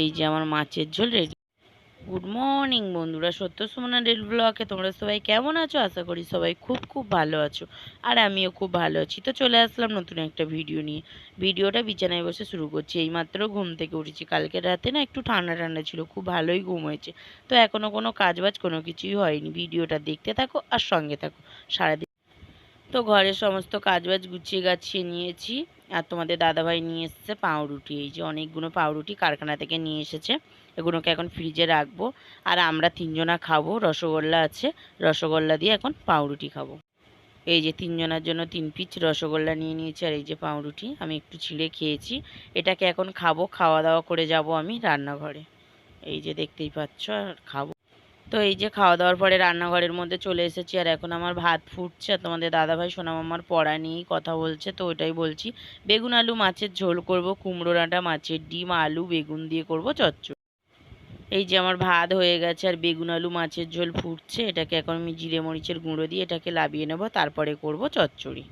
এই যে আমার মাছের ঝোল রেডি গুড মর্নিং বন্ধুরা সত্য সুমনা রেল ব্লকে তোমরা সবাই কেমন আছো? আশা করি সবাই খুব খুব ভালো আছো, আর আমিও খুব ভালো আছি। তো চলে আসলাম নতুন একটা ভিডিও নিয়ে। ভিডিওটা বিছানায় বসে শুরু করছি। এইমাত্র ঘুম থেকে উঠেছি। কালকে রাতে না একটু ঠান্ডা ঠান্ডা ছিল, খুব ভালোই ঘুম হয়েছে। তো এখনও কোনো কাজ বাজ কোনো কিছুই হয়নি। ভিডিওটা দেখতে থাকো আর সঙ্গে থাকো। সারাদিন তো ঘরের সমস্ত কাজবাজ গুছিয়ে গাছিয়ে নিয়েছি। আর তোমাদের দাদাভাই নিয়ে এসেছে পাউরুটি। এই যে অনেকগুলো পাউরুটি কারখানা থেকে নিয়ে এসেছে। এগুলোকে এখন ফ্রিজে রাখব। আর আমরা তিনজনা খাব। রসগোল্লা আছে। রসগোল্লা দিয়ে এখন পাউরুটি খাব। এই যে তিনজনের জন্য তিন পিচ রসগোল্লা নিয়ে নিয়েছি। আর এই যে পাউরুটি আমি একটু ছিঁড়ে খেয়েছি। এটাকে এখন খাব। খাওয়া দাওয়া করে যাব আমি রান্নাঘরে। এই যে দেখতেই পাচ্ছ, আর খাব। তো এই যে খাওয়া দাওয়ার পরে রান্নাঘরের মধ্যে চলে এসেছি আর এখন আমার ভাত ফুটছে আর তোমাদের দাদাভাই সোনামামার পড়া নিয়েই কথা বলছে, তো ওটাই বলছি। বেগুন আলু মাছের ঝোল করব, কুমড়ো ডাঁটা, মাছের ডিম, আলু, বেগুন দিয়ে করব চচ্চড়ি। এই যে আমার ভাত হয়ে গেছে আর বেগুন আলু মাছের ঝোল ফুটছে, এটাকে এখন আমি জিরে মরিচের গুঁড়ো দিয়ে এটাকে লাবিয়ে নেব, তারপরে করব চচ্চড়ি।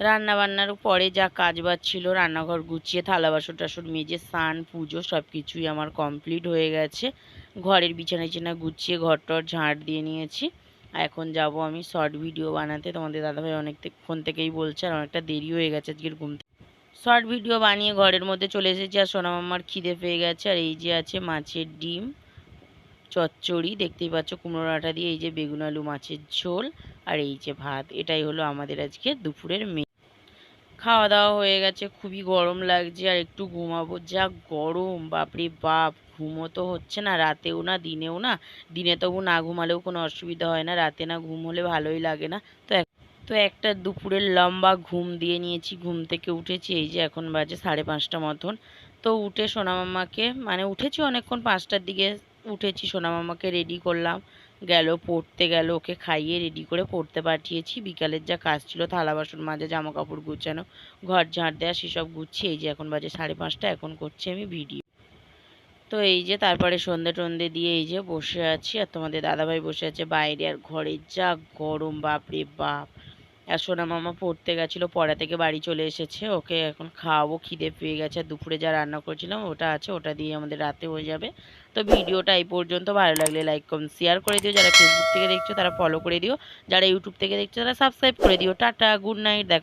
রান্না বান্নার পরে যা কাজ বাজ ছিল, রান্নাঘর গুছিয়ে, থালা বাসন টাসন মেজে, স্নান, পুজো সব কিছুই আমার কমপ্লিট হয়ে গেছে। ঘরের বিছানা টিছানা গুছিয়ে ঘর টর ঝাঁট দিয়ে নিয়েছি। এখন যাব আমি শর্ট ভিডিও বানাতে। তোমাদের দাদাভাই অনেকক্ষণ থেকেই বলছে, আর অনেকটা দেরি হয়ে গেছে আজকের ঘুম শর্ট ভিডিও বানিয়ে ঘরের মধ্যে চলে এসেছি, আর সোনামাম্মার খিদে পেয়ে গেছে। আর এই যে আছে মাছের ডিম, চচ্চড়ি, দেখতেই পাচ্ছ কুমড়ো ডাঁটা দিয়ে, এই যে বেগুন আলু মাছের ঝোল, আর এই যে ভাত। এটাই হলো আমাদের আজকে দুপুরের মেয়ে খাওয়া দাওয়া হয়ে গেছে, খুবই গরম লাগছে আর একটু ঘুমাবো। যা গরম, বাপরে বাপ ঘুমো তো হচ্ছে না, রাতেও না, দিনেও না। দিনে তবু না ঘুমালেও কোনো অসুবিধা হয় না, রাতে না ঘুম হলে ভালোই লাগে না। তো তো একটা দুপুরের লম্বা ঘুম দিয়ে নিয়েছি, ঘুম থেকে উঠেছি, এই যে এখন বাজে সাড়ে পাঁচটা মতন। তো উঠে সোনামামাকে মানে উঠেছি অনেকক্ষণ, পাঁচটার দিকে উঠেছি সোনামামাকে রেডি করলাম। গেল, পড়তে গেল, ওকে খাইয়ে রেডি করে পড়তে পাঠিয়েছি। বিকালের যা কাজ ছিল, থালা বাসন মাঝে জামা কাপড় গুছানো, ঘর ঝাঁট দেওয়া সেসব গুছিয়ে এই যে এখন বাজে সাড়ে পাঁচটা, এখন করছি আমি ভিডিও তো এই যে তারপরে সন্ধে টন্ধে দিয়ে এই যে বসে আছি, আর তোমাদের দাদাভাই বসে আছে বাইরে, আর ঘরে যা গরম, বাপরে বাপ। আর সোনা মামা পড়তে গেছিল, পড়া থেকে বাড়ি চলে এসেছে, ওকে এখন খাওয়াবো, খিদে পেয়ে গেছে, দুপুরে যা রান্না করেছিলাম ওটা আছে, ওটা দিয়ে আমাদের রাতে হয়ে যাবে। তো ভিডিওটা এই পর্যন্ত, ভালো লাগলে লাইক কমেন্ট শেয়ার করে দিও, যারা ফেসবুক থেকে দেখছ তারা ফলো করে দিও, যারা ইউটিউব থেকে দেখছ তারা সাবস্ক্রাইব করে দিও। টাটা গুড নাইট দেখো